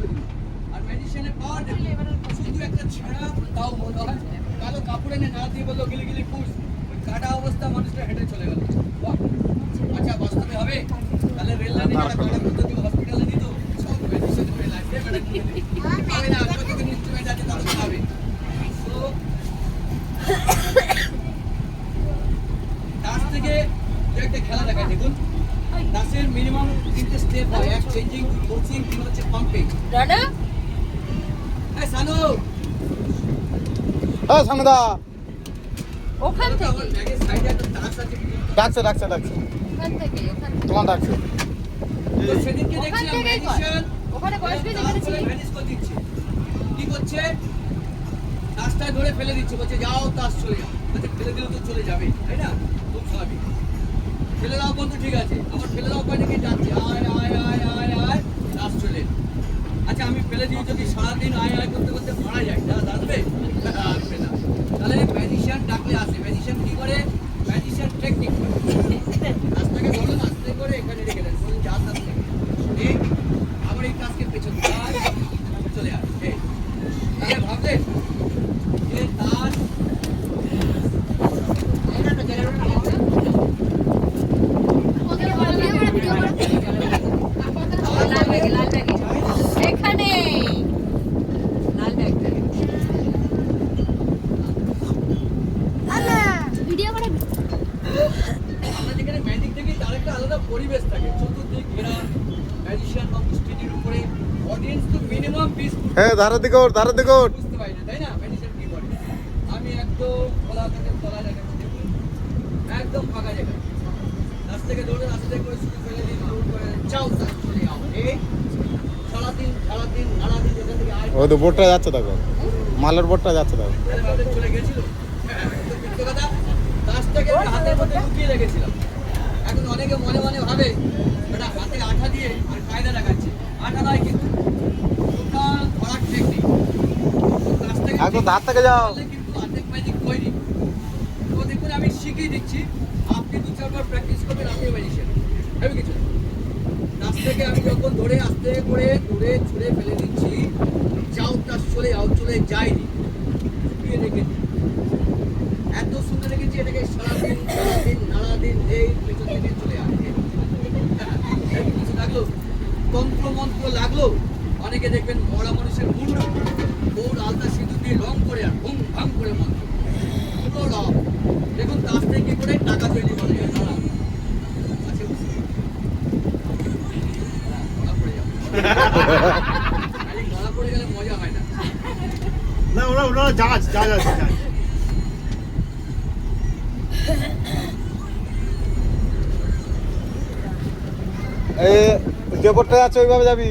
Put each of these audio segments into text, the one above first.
করে দিল আর ম্যাজিশিয়ানের পাওয়ার শুধু একটা ছেঁড়া তাও মনে হয় কালো কাপড় এনে না দিয়ে বলল গিলি গিলি পুষ ওই কাটা অবস্থা মানুষটা হেঁটে চলে গেল বাহ। আচ্ছা বাস্তবে হবে তাহলে রেল লাইনে যারা কাটা পদ্ধতি হসপিটালে দিত সব ম্যাজিশিয়ান করে লাগবে বেটা করে দিত। হবে না যতদিন ইনস্ট্রুমেন্ট আছে ততদিন হবে তো দাস থেকে দু একটা খেলা দেখায় দেখুন দাসের মিনিমাম তিনটে স্টেপ হয় এক চেঞ্জিং কোচিং তিন হচ্ছে পাম্পিং রানা এই সানু। হ্যাঁ সঙ্গদা ওখান থেকে। ডাকছে ডাকছে ডাকছে। ওখান থেকে ওখান থেকে। তোমার ডাকছে। সেদিনকে দেখছিলাম ম্যাজিশিয়ান ওখানে বয়স্ক যেখানে ছিলি করে দিচ্ছে। কি করছে? তাসটায় ধরে ফেলে দিচ্ছে। বলছে যাও তাস চলে যাও। বলছে ফেলে দিলে তো চলে যাবে। তাই না? খুব স্বাভাবিক। ফেলে দাও বন্ধু, ঠিক আছে। আবার ফেলে দাও কয় নাকি যাচ্ছে। আয় আয় আয় আয় আয় লাস্ট চলে। আচ্ছা আমি ফেলে দিই যদি সারাদিন আয় আয় করতে করতে মারা যায়। আসবে আসবে না তাহলে ম্যাজিশিয়ান ডাকলে আসে ম্যাজিশিয়ান কি করে ম্যাজিশিয়ান টেকনিক করে রাস্তাকে ধরুন আস্তে করে এখানে রেখে দেন বলুন যা তাস থেকে এই আবার এই কাজকে পেছন তার চলে আসে এই তাহলে ভাবলেন যে তার ওদের বলা লাগে ভিডিও করে লাল ব্যাগে লাল ব্যাগে এখানে লাল ব্যাগটা ভিডিও করে আমরা যেখানে ম্যাজিক দেখি তার একটা আলাদা পরিবেশ থাকে চতুর্দিক ঘেরা ম্যাজিশিয়ান বা স্টেজের উপরে অডিয়েন্স তো মিনিমাম ধারের দিকে ওঠ ধারের দিকে ওঠ। বুঝতে না তাই না কি করে আমি একদম থেকে খোলা দেখাচ্ছি দেখুন একদম ফাঁকা জায়গা। রাস্তা থেকে দৌড়ে রাস্তা থেকে শুরু ফেলে দিন দৌড় করে যাও চলে যাও এই সারাদিন সারাদিন সারাদিন যেখান থেকে আয়। ওই তো বোটটা যাচ্ছে দেখো। মালের বোটটা যাচ্ছে দেখো। চলে গেছিল হ্যাঁ, কথা। হাতের মধ্যে লুকিয়ে রেখেছিলাম। এখন অনেকে মনে মনে ভাবে হাতে আঠা দিয়ে আর কায়দা দেখাচ্ছে। আঠা নয় একদম ধার থেকে যাও। আমি শিখিয়ে দিচ্ছি। আপনি দু চারবার প্র্যাকটিস করবেন আপনি ম্যাজিশিয়ান না। থেকে আমি যখন ধরে আস্তে করে দূরে ছুঁড়ে ফেলে দিচ্ছি, যাও তার চলে যাও, চলে যায়নি। এত সুন্দর রেখেছি এটাকে সারাদিন সারাদিন নাড়াদিন এই পেছন থেকে চলে আসে কিছু লাগল? তন্ত্র মন্ত্র লাগল? অনেকে দেখবেন মরা মানুষের মুন্ড। বউর আলতা দিয়ে রং করে আর ভুম ভাং করে মন্ত্র পুরো রং। দেখুন কাছ থেকে করে টাকা তৈরি করে তারা আছে ধরা পড়ে গেলে মজা হয় না। না ওরা ওরা জাহাজ জাহাজ আছে জাহাজ এই যে বোটটা যাচ্ছে ওইভাবে যাবি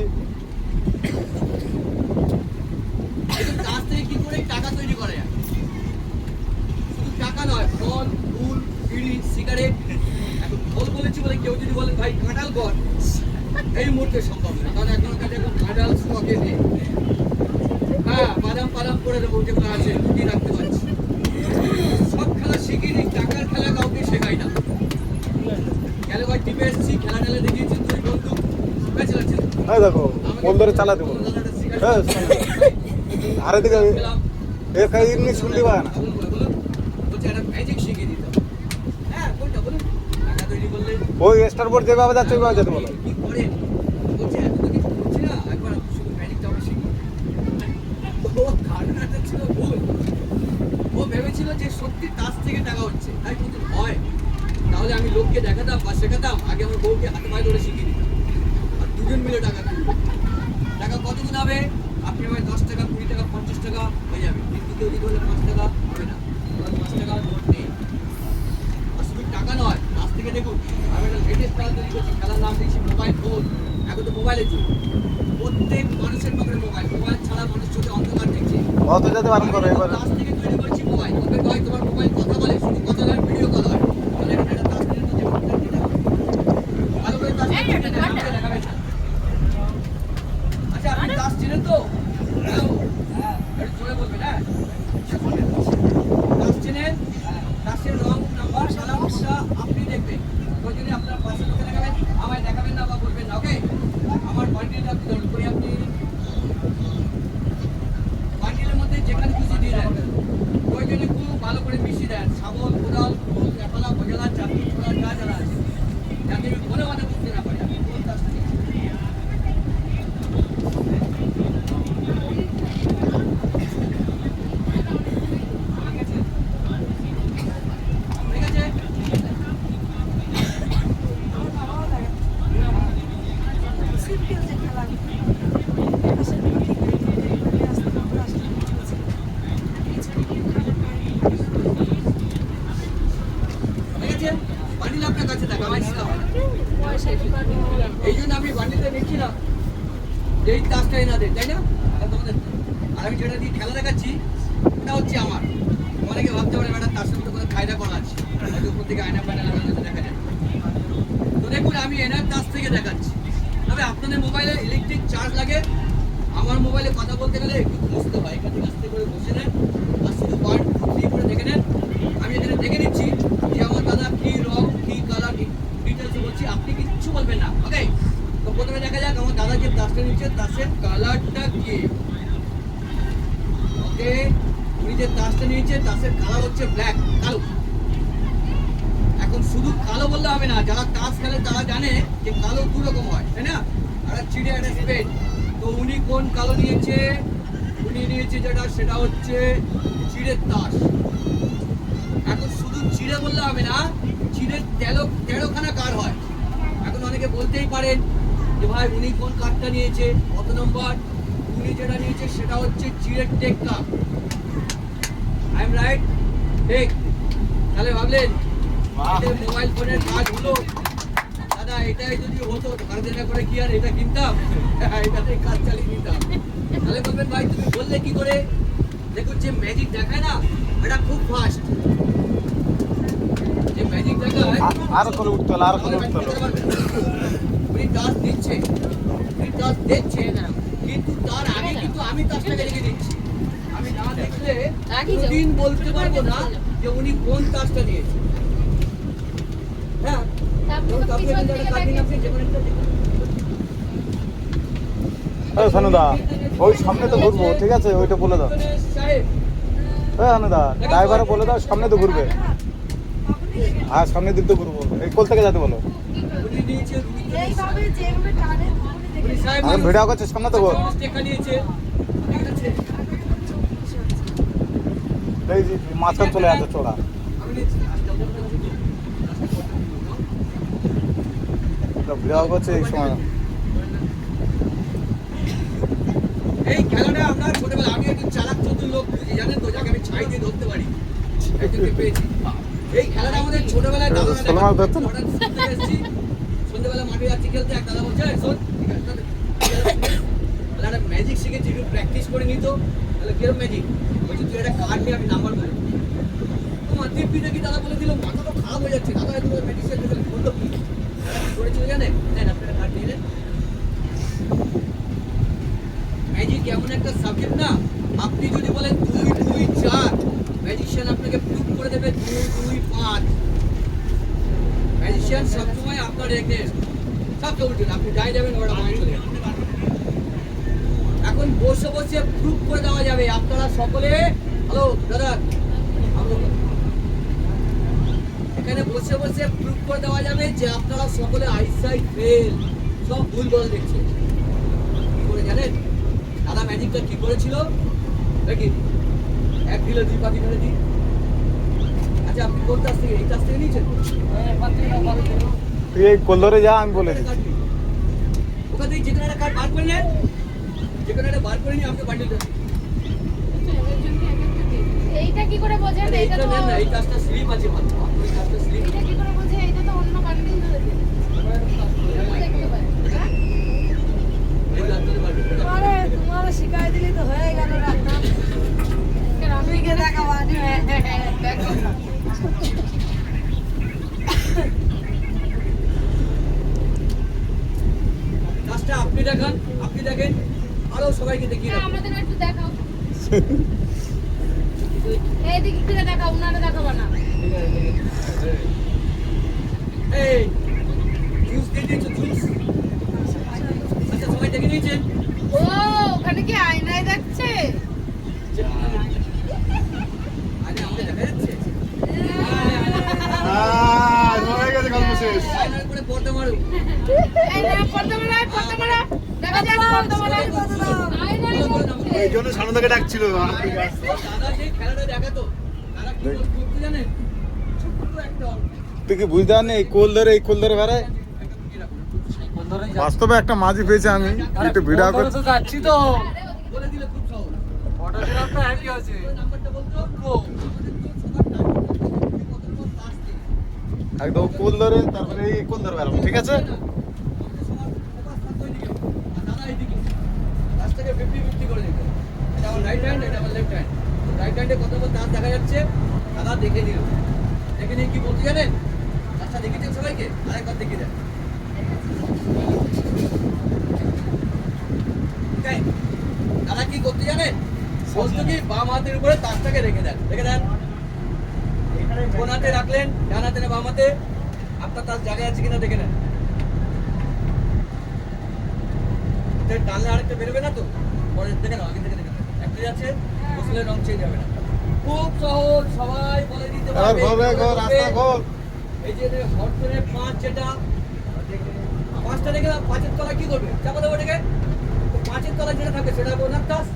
কিন্তু কাজ থেকে কি করে টাকা তৈরি করে যায়? শুধু টাকা নয় ফল ফুল বিড়ি সিগারেট। এখন ফল বলেছি বলে কেউ যদি বলে ভাই কাঁঠাল কর। এই মুহূর্তে সম্ভব না। কারণ এখন কাছে এখন কাঁঠাল স্টকে নেই। হ্যাঁ বাদাম পাদাম করে দেবো যেগুলো আছে লুকিয়ে রাখতে পারছি। সব খেলা শিখিনি টাকার খেলা কাউকে শেখাই না। গেলে ভাই টিপে এসেছি খেলা টেলা দেখিয়েছি দুই বন্ধু। লাগছে এই দেখো বল ধরে চালা দেবো। হ্যাঁ, ধারের দিকে এ কাজ এমনি শুনতে পায় না বলছে একটা ম্যাজিক শিখিয়ে দিতে হবে। হ্যাঁ কোনটা বলুন টাকা তৈরি করলে ওই স্টার বোর্ড যেভাবে যাচ্ছে, ওইভাবে যেতে বলো। ও ভেবেছিল যে সত্যি তাস থেকে টাকা হচ্ছে। তাই কিন্তু হয়। তাহলে আমি লোককে দেখাতাম বা শেখাতাম। আগে আমার বউকে হাতে পায়ে ধরে শিখিয়ে দিতাম। আর দুজন মিলে টাকা তুলবো টাকা কতদিন হবে? আপনি আমায় দশ টাকা, কুড়ি টাকা, পঞ্চাশ টাকা হয়ে যাবে। পাঁচ টাকা, হবে না। পাঁচ টাকা নোট নেই। আর শুধু টাকা নয় থেকে দেখুন আমি একটা লেটেস্ট কাজ তৈরি করছি খেলার নাম দিয়েছি মোবাইল ফোন এখন তো মোবাইলের যুগ। প্রত্যেক মানুষের পকেটে মোবাইল মোবাইল ছাড়া মানুষ চোখে অন্ধকার দেখছে। অত যেতে পারেন করো এবার। তাস থেকে তৈরি করেছি মোবাইল তবে ভাই তোমার মোবাইল কথা বলে শুধু কথা নয় ভিডিও কল হয়। তাহলে একটা ভালো করে। দেখাবেন আচ্ছা আপনি তাস চিনেন তো হ্যালো একটু জোরে বলবেন হ্যাঁ তাস চিনেন তাসের রং নাম্বার সাদা মশলা আপনি দেখবেন প্রয়োজনে আপনার পাশে লোকে দেখাবেন আমায় দেখাবেন না বা বলবেন না ওকে আমার বাড়িটা আপনি ধরুন করে আপনি ঠিক আছে বান্ডিল আপনার কাছে ছিল এই জন্য আমি বান্ডিলটা দেখছি না। যে এই তাসটা এনাদের, তাই না? আর আমি যেটা দিয়ে খেলা দেখাচ্ছি ওটা হচ্ছে আমার। অনেকে ভাবতে পারে, ম্যাডাম, তার সঙ্গে কোনো খায়দা করা আছে। উপর থেকে আয়না ফায়না লাগানো দেখা যায়। তো দেখুন, আমি এনার কাছ থেকে দেখাচ্ছি। তবে আপনাদের মোবাইলে ইলেকট্রিক চার্জ লাগে। আমার মোবাইলে কথা বলতে গেলে একটু বসতে হয়, এখান থেকে আস্তে করে বসে নেন আর শুধু ওয়ান থ্রি করে দেখে নেন আমি এখানে দেখে নিচ্ছি যে আমার দাদা কি রং কি কালার ডিটেলস বলছি আপনি কিচ্ছু বলবেন না ওকে তো প্রথমে দেখা যাক আমার দাদা যে তাসটা নিচ্ছে তাসের কালারটা কি ওকে উনি যে নিয়েছে তাসের কালার হচ্ছে ব্ল্যাক কালো। এখন শুধু কালো বললে হবে না, যারা তাস খেলে তারা জানে যে কালো দু রকম হয়, তাই না? আর চিড়ে একটা তো উনি কোন কালো নিয়েছে? উনি নিয়েছে যেটা, সেটা হচ্ছে চিড়ের তাস। এখন শুধু চিড়ে বললে হবে না চিড়ের তেরো, তেরোখানা কার হয়। এখন অনেকে বলতেই পারেন যে ভাই, উনি কোন কার্ডটা নিয়েছে? কত নম্বর উনি যেটা নিয়েছে, সেটা হচ্ছে চিড়ের take cup I am right ঠিক তাহলে ভাবলেন মোবাইল ফোনের কাজ হলো দাদা এটাই যদি হতো ঘরে দেখা করে কি আর এটা কিনতাম? এটাতে কাজ চালিয়ে নিতাম। তাহলে বলবেন ভাই তুমি বললে কি করে? দেখুন যে ম্যাজিক দেখায় না এটা খুব ফাস্ট যে ম্যাজিক দেখায় আরও করে উঠতে হলো আরও করে উঠতে হলো। উনি টাচ দিচ্ছে। উনি টাচ দিচ্ছে। কিন্তু তার আগে কিন্তু আমি টাচটাকে রেখে দিচ্ছি। আমি না দেখলে দিন বলতে পারব না যে উনি কোন নিয়েছে হ্যাঁ? সানুদা। ওই সামনে তো ঘুরবো ঠিক আছে? ওইটা বলে দাও। সাহেব। হ্যাঁ সানুদা ড্রাইভারে বলে দাও সামনে তো ঘুরবে। হ্যাঁ সামনের দিক তো ঘুরবো। এই কোল থেকে যেতে বলো। ভিডিও করছে সামনে তো ঘুর টেকা নিয়েছে ঠিক আছে এই যে মাঝখান চলে যাচ্ছে আজকে ভিডিও করছে এই সময়। এই খেলাটা আমরা ছোটবেলা আমি একটু চালাক চতুর লোক জানেন তো? যাকে আমি ছাই দিয়ে ধরতে পারি। একজনকে পেয়েছি। এই খেলাটা আমাদের ছোটবেলায় দাদা ধরতো সন্ধ্যেবেলা মাঠে যাচ্ছি খেলতে। এক দাদা বলছে "এই শোন ঠিক আছে, তাহলে তাহলে একটা ম্যাজিক শিখেছি একটু প্র্যাকটিস করে নিত তাহলে কিরম ম্যাজিক একটা কার্ড নিয়ে আমি নাম্বার বলি তোমার দিব্যি নাকি দাদা বলে দিল মাথা তো খারাপ হয়ে যাচ্ছে। দাদা ম্যাজিক শিখতে গেলে বলল, কি? করেছিল জানে নেন আপনারা কার্ড নিয়ে ম্যাজিক এমন একটা সাবজেক্ট না? আপনি যদি বলেন দুই দুই, চার ম্যাজিশিয়ান আপনাকে প্রুভ করে দেবে দুই দুই, পাঁচ। ম্যাজিশিয়ান সবসময় আপনার এগনেস্ট সব উল্টে আপনি যাই যাবেন ওরা মাইন্ড এখন বসে বসে প্রুভ করে দেওয়া যাবে। আপনারা সকলে হ্যালো দাদা। এখানে বসে বসে প্রুভ করে দেওয়া যাবে যে আপনারা সকলে আইসাইড ফেল সব ভুল বল দেখছে কি করে জানেন? দাদা ম্যাজিকটা কি করেছিল? দেখি। এক দিলে দুই পাখি মেরে দিই। আচ্ছা আপনি কোন কাছ থেকে? এই কাছ থেকে নিয়েছেন? তুই এই কোল যা আমি বলে দিচ্ছি। ওখান থেকে যেখানে একটা কার্ড বার করে নেন যেখানে একটা বার করে নিয়ে আমাকে বান্ডিল দেন এইটা কি করে বোঝেন এইটা এইটা তো এই কাজটা স্লিপ আছে মাত্র ওই কাজটা স্লিপ এইটা কি করে বোঝে? এইটা তো অন্য বান্ডিল ধরে হ্যাঁ? নেন। তোমারে তোমারে শিখাই দিলি তো হয়ে গেল রান্না। আমি কে দেখাবা দেখো কাজটা আপনি দেখান আপনি দেখেন আরও সবাইকে দেখিয়ে হ্যাঁ, আমাদের একটু দেখাও। এই দিক থেকে দেখাও উনারে দেখাবো না। এই জুস দিয়ে দিয়েছ জুস আচ্ছা সবাই দেখে নিয়েছেন ও ওখানে কি আয়নায় আরে দেখা যাচ্ছে? আহ, হয়ে গেছে গল্প শেষ। আয়নার করে পর্দা মারো। এই পড়তে মারা পড়তে মারা। এই জন্য ডাকছিল। দাদা যে খেলাটা দেখাতো তারা কি করতে জানেন ছোট্ট একটা অঙ্ক। তুই কি বুঝতে পারনি এই কোল ধরে এই কোল ধরে বেড়ায়? বাস্তবে একটা মাঝি পেয়েছি আমি। একটু ভিডিও করে। যাচ্ছি তো। বলে দিলে খুব সহজ ফটো তো একই আছে নাম্বারটা বলতো একদম কোল ধরে তারপরে এই কোল ধরে বেড়াবো ঠিক আছে দাদা এইদিকে রাস্তাকে ফিফটি ফিফটি করে দিতে এটা আমার রাইট হ্যান্ড এটা আমার লেফট হ্যান্ড রাইট হ্যান্ডে কত কত দাঁত দেখা যাচ্ছে দাদা দেখে নিল। দেখে নিয়ে কি বলতে জানেন? রাস্তা দেখেছেন সবাইকে? আরেকবার দেখে দেন দাদা কি করতে জানেন? বলতো কি বাম হাতের উপরে তাসটাকে রেখে দেন। রেখে দেন। কোন হাতে রাখলেন? ডান হাতে না বাম হাতে? আপনার তাস জায়গায় আছে কিনা দেখে নেন। টানলে আরেকটা বেরোবে না তো? পরে দেখে নাও, আগে একটাই আছে বসলে রং চেঞ্জ হবে না। খুব সহজ সবাই বলে দিতে পারবে এই যে হটপেনের পাঁচ যেটা পাঁচটা রেখে পাঁচের তলা কি করবে? চাপা দেবো এটাকে। পাঁচের তলা যেটা থাকবে সেটা বোনার টাস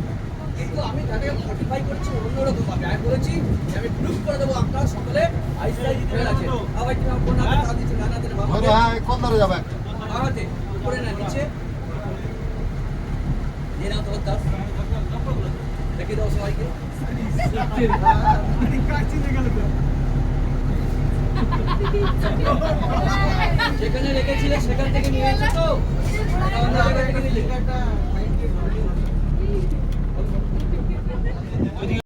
কিন্তু আমি তাকে মডিফাই করেছি অন্যরকম ভাবে। আমি বলেছি যে আমি প্রুফ করে দেবো আপনারা সকলে আইসিআই দিতে আছে। আবার তুমি কোন হাতে হাত দিচ্ছ ডান হাতে না হাতে? হ্যাঁ কোল ধরে যাবে? বাম হাতে উপরে না নিচে। নাও তোমার দাস দেখে দাও সবাইকে। যেখানে রেখেছিলে সেখান থেকে নিয়ে এসেছ তো। লেখাটা